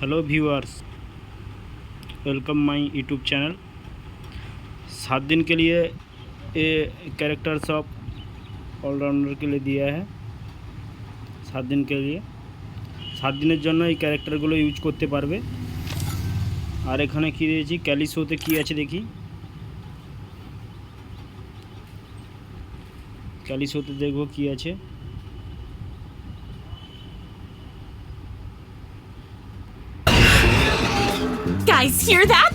hello viewers welcome my YouTube channel सात दिन के लिए ये कैरेक्टर सब ऑलराउंडर के लिए दिया है সাত দিন के लिए সাত দিনের জন্য এই ক্যারেক্টারগুলো ইউজ করতে পারবে আর এখানে কী দিয়েছি ক্যালিসোতে কী আছে দেখি ক্যালিসোতে দেখবো কী আছে Guys, hear that?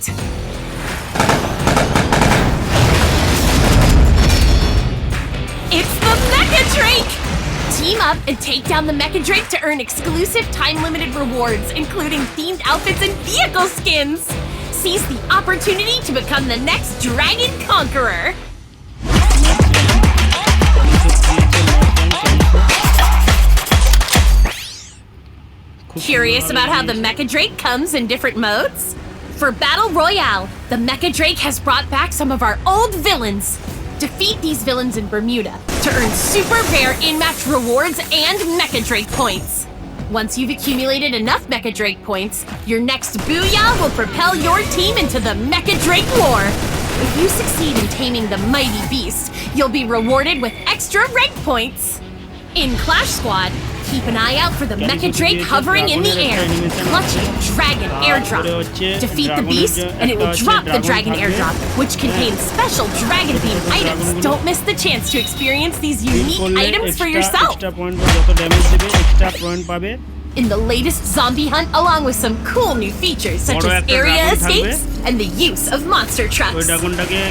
It's the Mecha Drake! Team up and take down the Mecha Drake to earn exclusive time limited rewards, including themed outfits and vehicle skins! Seize the opportunity to become the next Dragon Conqueror! Curious about how the Mecha Drake comes in different modes? For Battle Royale, the Mecha Drake has brought back some of our old villains. Defeat these villains in Bermuda to earn super rare in-match rewards and Mecha Drake points. Once you've accumulated enough Mecha Drake points, your next Booyah will propel your team into the Mecha Drake War. If you succeed in taming the mighty beast, you'll be rewarded with extra rank points. In Clash Squad, Keep an eye out for the Mecha Drake hovering in the air. Clutch it, Dragon Airdrop. Defeat the beast, and it will drop the Dragon Airdrop, which contains special Dragon Beam items. Don't miss the chance to experience these unique items for yourself. In the latest zombie hunt, along with some cool new features such as area escapes and the use of monster trucks.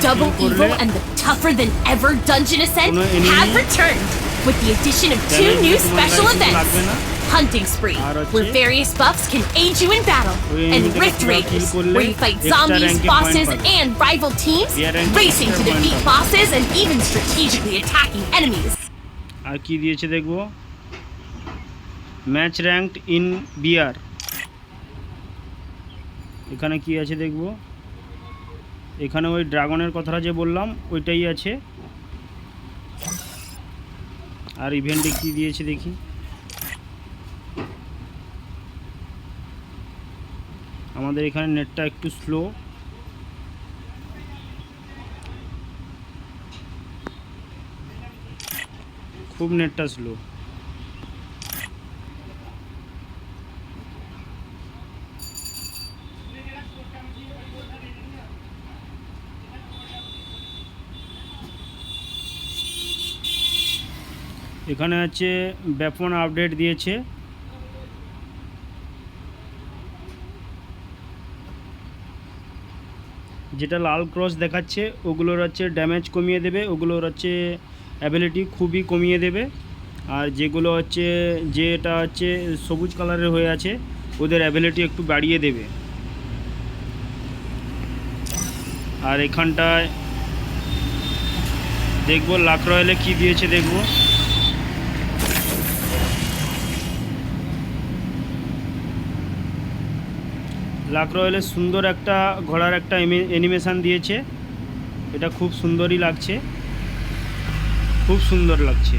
Double evil and the tougher than ever dungeon ascent have returned with the addition of two damage new তোমার special গায়ে কিছু events. লাগবে না Hunting Spree, আর হচ্ছে- where various buffs can aid you in battle, ওই and এনিমিটাকে Rift পুরো Raiders, kill করলে where you fight extra zombies, rank A bosses, point পাবে। and rival teams, Yeah, rank A racing to extra point defeat পাবে। bosses and even strategically attacking enemies. আর কি দিয়েছে দেখবো match ranked in বিয়ার এখানে কি আছে দেখবো এখানে ওই ড্রাগনের কথাটা যে বললাম ওইটাই আছে আর ইভেন্টে কি দিয়েছে দেখি। আমাদের এখানে নেটটা একটু স্লো খুব নেটটা স্লো এখানে আছে ব্যাপন আপডেট দিয়েছে। যেটা লাল ক্রস দেখাচ্ছে, ওগুলোর হচ্ছে ড্যামেজ কমিয়ে দেবে, ওগুলোর হচ্ছে অ্যাবিলিটি খুবই কমিয়ে দেবে। আর যেগুলো হচ্ছে, যেটা হচ্ছে সবুজ কালারের হয়ে আছে, ওদের অ্যাবিলিটি একটু বাড়িয়ে দেবে। আর এখানটায় দেখব লাক রয়েলে কী দিয়েছে দেখব। লাক রয়েলের সুন্দর একটা ঘোড়ার একটা অ্যানিমেশান দিয়েছে। এটা খুব সুন্দরই লাগছে। খুব সুন্দর লাগছে।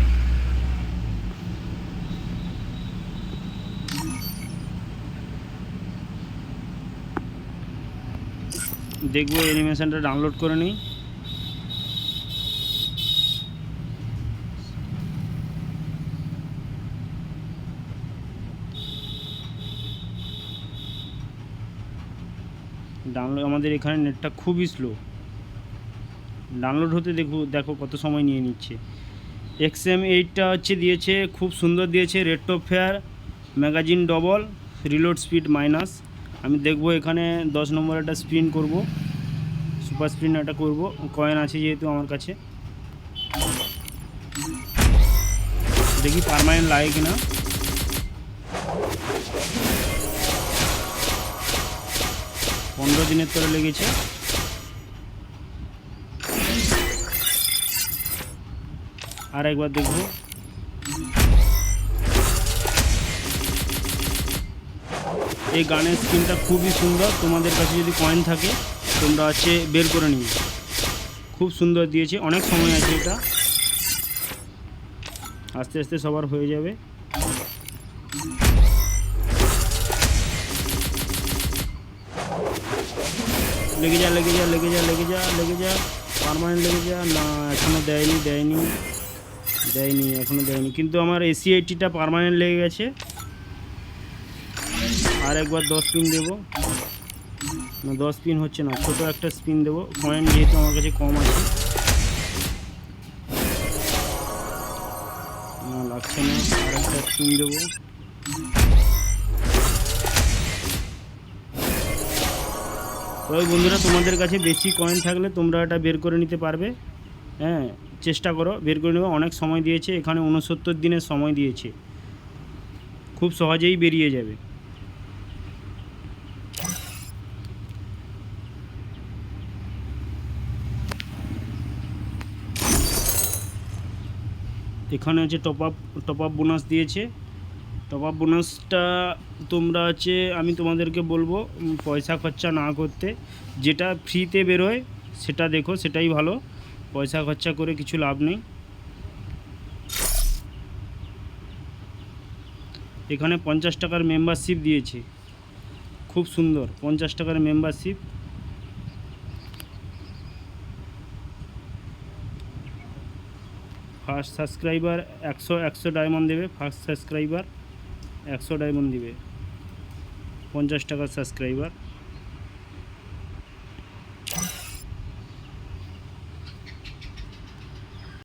দেখব অ্যানিমেশানটা ডাউনলোড করে নিই। ডাউনলোড আমাদের এখানে নেটটা খুবই স্লো ডাউনলোড হতে দেখো দেখো কত সময় নিয়ে নিচ্ছে। এক্স এম এইটটা হচ্ছে দিয়েছে, খুব সুন্দর দিয়েছে red top fair magazine double reload speed minus আমি দেখব এখানে দশ নম্বর একটা স্পিন করব সুপার স্পিন একটা করব কয়েন আছে যেহেতু আমার কাছে। দেখি পারমানেন্ট লাগে কিনা। পনেরো দিনের তোরে লেগেছে। আর একবার দেখব। এই গানের স্ক্রিনটা খুবই সুন্দর। তোমাদের কাছে যদি কয়েন থাকে, তোমরা হচ্ছে বের করে নিও। খুব সুন্দর দিয়েছে। অনেক সময় আছে এটা। আস্তে আস্তে সবার হয়ে যাবে। লেগে যা লেগে যা লেগে যা লেগে যা লেগে যা। পারমানেন্ট লেগে যা। না এখনও দেয়নি দেয়নি। দেয়নি এখনও দেয়নি। কিন্তু আমার এসি এইটিটা পারমানেন্ট লেগে গেছে। আর একবার দশ পিন দেবো। না, দশ পিন হচ্ছে না, ছোটো একটা স্পিন দেবো। কয়েন যেহেতু আমার কাছে কম আছে। না, লাগছে না। আর একটা স্পিন দেবো। তবে বন্ধুরা, তোমাদের কাছে বেশি কয়েন থাকলে তোমরা এটা বের করে নিতে পারবে। হ্যাঁ চেষ্টা করো, বের করে নেবে। অনেক সময় দিয়েছে, এখানে উনসত্তর দিনের সময় দিয়েছে। খুব সহজেই বেরিয়ে যাবে। এখানে হচ্ছে top up top up bonus দিয়েছে। টপ আপ বোনাসটা তোমরা হচ্ছে আমি তোমাদেরকে বলব পয়সা খরচা না করতে। যেটা ফ্রিতে বেরোয়, সেটা দেখো, সেটাই ভালো। পয়সা খরচা করে কিছু লাভ নেই। এখানে পঞ্চাশ টাকার মেম্বারশিপ দিয়েছে। খুব সুন্দর, পঞ্চাশ টাকার মেম্বারশিপ ফার্স্ট সাবস্ক্রাইবার একশো একশো ডায়মন্ড দেবে ফার্স্ট সাবস্ক্রাইবার একশো ডায়মন্ড দিবে। পঞ্চাশ টাকার সাবস্ক্রাইবার।